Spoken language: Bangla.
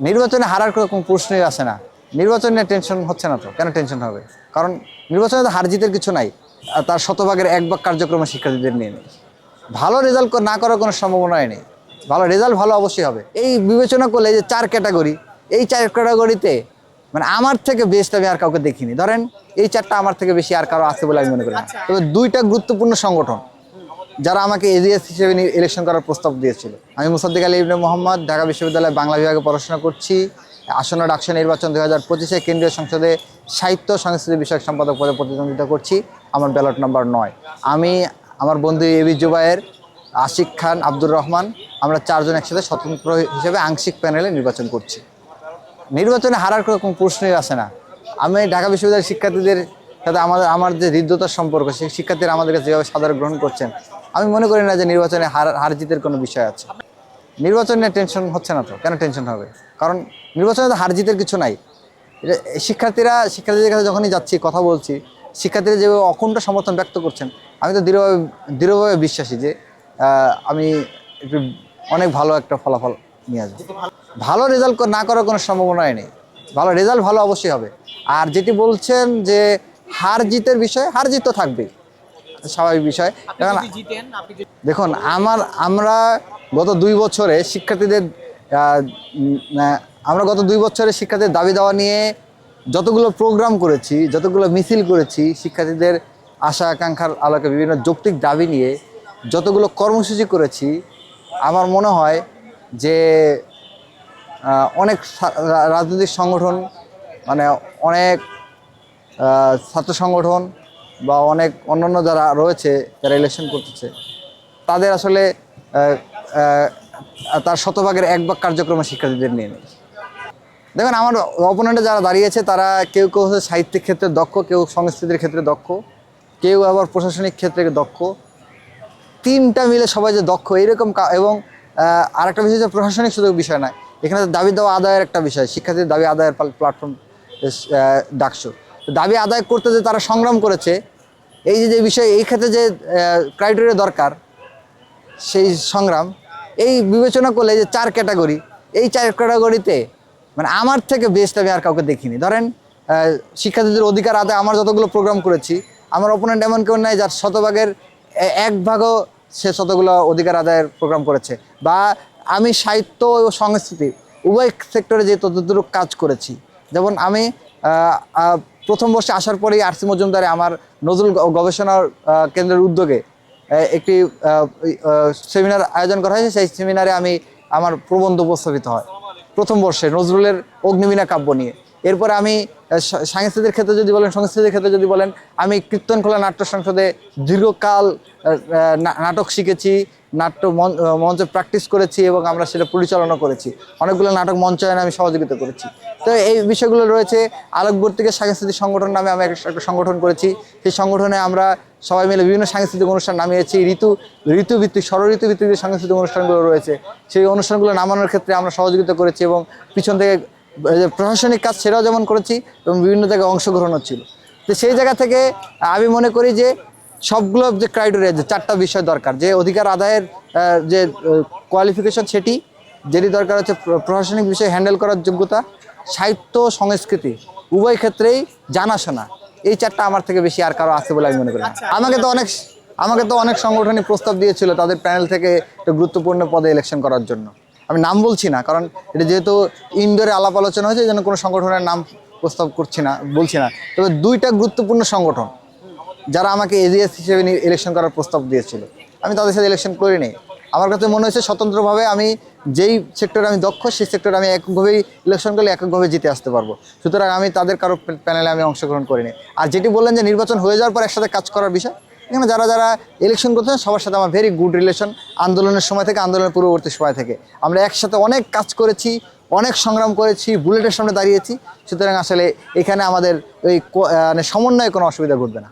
নির্বাচনে হারার কোনো কোনো প্রশ্নই আসে না। নির্বাচনে টেনশন হচ্ছে না তো। কেন টেনশন হবে? কারণ নির্বাচনে তো হার জিতের কিছু নাই আর তার শতভাগের এক ভাগ কার্যক্রম শিক্ষার্থীদের নিয়ে নেই। ভালো রেজাল্ট না করার কোনো সম্ভাবনাই নেই। ভালো রেজাল্ট ভালো অবশ্যই হবে। এই বিবেচনা করলে যে চার ক্যাটাগরি এই চার ক্যাটাগরিতে মানে আমার থেকে বেস্ট আমি আর কাউকে দেখিনি। ধরেন এই চারটা আমার থেকে বেশি আর কারও আছে বলে আমি মনে করি তবে দুইটা গুরুত্বপূর্ণ সংগঠন যারা আমাকে এজিএস হিসেবে ইলেকশন করার প্রস্তাব দিয়েছিল। আমি মুসাদ্দিক আলী ইবনে মোহাম্মদ, ঢাকা বিশ্ববিদ্যালয়ে বাংলা বিভাগে পড়াশোনা করছি, আসন্ন ডাকসু নির্বাচন দু হাজার পঁচিশে কেন্দ্রীয় সংসদে সাহিত্য সংস্কৃতি বিষয়ক সম্পাদক পদে প্রতিদ্বন্দ্বিতা করছি, আমার ব্যালট নাম্বার নয়। আমি আমার বন্ধু এবি জুবায়ের, আশিক খান, আব্দুর রহমান, আমরা চারজন একসাথে স্বতন্ত্র হিসেবে আংশিক প্যানেলে নির্বাচন করছি। নির্বাচনে হারার কোনো প্রশ্নই আসে না। আমি ঢাকা বিশ্ববিদ্যালয়ের শিক্ষার্থীদের সাথে আমাদের, আমার যে হৃদ্যতার সম্পর্ক সেই শিক্ষার্থীরা আমাদের কাছে যেভাবে সাধারণ গ্রহণ করছেন, আমি মনে করি না যে নির্বাচনে হার হার জিতের কোনো বিষয় আছে। নির্বাচনে টেনশন হচ্ছে না তো, কেন টেনশন হবে? কারণ নির্বাচনে তো হার জিতের কিছু নাই। এটা, শিক্ষার্থীরা, শিক্ষার্থীদের কাছে যখনই যাচ্ছি, কথা বলছি, শিক্ষার্থীরা যেভাবে অকুণ্ঠ সমর্থন ব্যক্ত করছেন, আমি তো দৃঢ়ভাবে দৃঢ়ভাবে বিশ্বাসী যে আমি একটু অনেক ভালো একটা ফলাফল নিয়ে আসব। ভালো রেজাল্ট না করার কোনো সম্ভাবনাই নেই। ভালো রেজাল্ট ভালো অবশ্যই হবে। আর যেটি বলছেন যে হার জিতের বিষয় হার জিত তো থাকবেই। স্বাভাবিক বিষয়। কারণ দেখুন আমার আমরা গত দুই বছরে শিক্ষার্থীদের আমরা গত দুই বছরে শিক্ষার্থীদের দাবি দেওয়া নিয়ে যতগুলো প্রোগ্রাম করেছি যতগুলো মিছিল করেছি শিক্ষার্থীদের আশা আকাঙ্ক্ষার আলোকে বিভিন্ন যৌক্তিক দাবি নিয়ে যতগুলো কর্মসূচি করেছি আমার মনে হয় যে অনেক রাজনৈতিক সংগঠন মানে অনেক ছাত্র সংগঠন বা অনেক অন্যান্য যারা রয়েছে, যারা ইলেকশন করতেছে, তাদের আসলে তার শতভাগের এক ভাগ কার্যক্রমে শিক্ষার্থীদের নিয়ে নেই। দেখুন, আমার অপোনেন্টে যারা দাঁড়িয়েছে তারা কেউ কেউ হচ্ছে সাহিত্যিক ক্ষেত্রে দক্ষ, কেউ সংস্কৃতির ক্ষেত্রে দক্ষ, কেউ আবার প্রশাসনিক ক্ষেত্রে দক্ষ। তিনটা মিলে সবাই যে দক্ষ এরকম কা- এবং আরেকটা বিষয় যে প্রশাসনিক শুধু বিষয় নয়, এখানে দাবি দেওয়া আদায়ের একটা বিষয়, শিক্ষার্থীদের দাবি আদায়ের প্ল্যাটফর্ম ডাকসু। দাবি আদায় করতে যে তারা সংগ্রাম করেছে, এই যে যে বিষয়, এই ক্ষেত্রে যে ক্রাইটেরিয়া দরকার, সেই সংগ্রাম, এই বিবেচনা করলে যে চার ক্যাটাগরি এই চার ক্যাটাগরিতে মানে আমার থেকে বেস্ট আমি আর কাউকে দেখিনি। ধরেন শিক্ষার্থীদের অধিকার আদায়, আমার যতগুলো প্রোগ্রাম করেছি, আমার অপোনেন্ট এমন কেউ নাই যার শতভাগের এক ভাগও সে শতগুলো অধিকার আদায়ের প্রোগ্রাম করেছে। বা আমি সাহিত্য ও সংস্কৃতি, উভয় সেক্টরে যে ততদূর কাজ করেছি। যেমন আমি প্রথম বর্ষে আসার পরেই আরসি মজুমদারে আমার নজরুল গবেষণার কেন্দ্রের উদ্যোগে একটি সেমিনার আয়োজন করা হয়েছে। সেই সেমিনারে আমি আমার প্রবন্ধ উপস্থাপিত হয়। প্রথম বর্ষে নজরুলের অগ্নিবীণা কাব্য নিয়ে। এরপরে আমি সাংস্কৃতিক ক্ষেত্রে যদি বলেন, সংস্কৃতির ক্ষেত্রে যদি বলেন, আমি কীর্তনখোলা নাট্য সংসদে দীর্ঘকাল নাটক শিখেছি, নাট্য মঞ্চে প্র্যাকটিস করেছি এবং আমরা সেটা পরিচালনা করেছি। অনেকগুলো নাটক মঞ্চায়নে আমি সহযোগিতা করেছি। তো এই বিষয়গুলো রয়েছে আলোকবর্তিকের সাংস্কৃতিক সংগঠন নামে আমি একটা সংগঠন করেছি। সেই সংগঠনে আমরা সবাই মিলে বিভিন্ন সাংস্কৃতিক অনুষ্ঠান নামিয়েছি ঋতু, ঋতুভিত্তিক ষড়ঋতু ভিত্তিক যে সাংস্কৃতিক অনুষ্ঠানগুলো রয়েছে, সেই অনুষ্ঠানগুলো নামানোর ক্ষেত্রে আমরা সহযোগিতা করেছি এবং পিছন থেকে প্রশাসনিক কাজ সেটাও যেমন করেছি এবং বিভিন্ন জায়গায় অংশগ্রহণও ছিল। তো সেই জায়গা থেকে আমি মনে করি যে সবগুলো যে ক্রাইটেরিয়া যে চারটা বিষয় দরকার যে অধিকার আদায়ের যে কোয়ালিফিকেশন সেটি যেটি দরকার হচ্ছে প্রশাসনিক বিষয় হ্যান্ডেল করার যোগ্যতা সাহিত্য সংস্কৃতি উভয় ক্ষেত্রেই জানাশোনা এই চারটা আমার থেকে বেশি আর কারও আছে বলে আমি মনে করি না। আমাকে তো অনেক আমাকে তো অনেক সংগঠনই প্রস্তাব দিয়েছিল তাদের প্যানেল থেকে একটা গুরুত্বপূর্ণ পদে ইলেকশন করার জন্য। আমি নাম বলছি না, কারণ এটা যেহেতু ইনডোরে আলাপ আলোচনা হয়েছে যেন কোনো সংগঠনের নাম প্রস্তাব করছি না, বলছি না। তবে দুইটা গুরুত্বপূর্ণ সংগঠন যারা আমাকে এজিএস হিসেবে ইলেকশন করার প্রস্তাব দিয়েছিল, আমি তাদের সাথে ইলেকশন করিনি। আমার কাছে মনে হয়েছে স্বতন্ত্রভাবে আমি যেই সেক্টরে আমি দক্ষ, সেই সেক্টরে আমি এককভাবেই ইলেকশন করলে এককভাবে জিতে আসতে পারব। সুতরাং আমি তাদের কারও প্যানেলে আমি অংশগ্রহণ করিনি। আর যেটি বললেন যে নির্বাচন হয়ে যাওয়ার পর একসাথে কাজ করার বিষয় এখানে যারা যারা ইলেকশন করতেছেন সবার সাথে আমার ভেরি গুড রিলেশন আন্দোলনের সময় থেকে, আন্দোলনের পূর্ববর্তী সময় থেকে। আমরা একসাথে অনেক কাজ করেছি, অনেক সংগ্রাম করেছি বুলেটের সামনে দাঁড়িয়েছি। সুতরাং আসলে এখানে আমাদের ওই মানে সমন্বয়ে কোনো অসুবিধা ঘটবে না।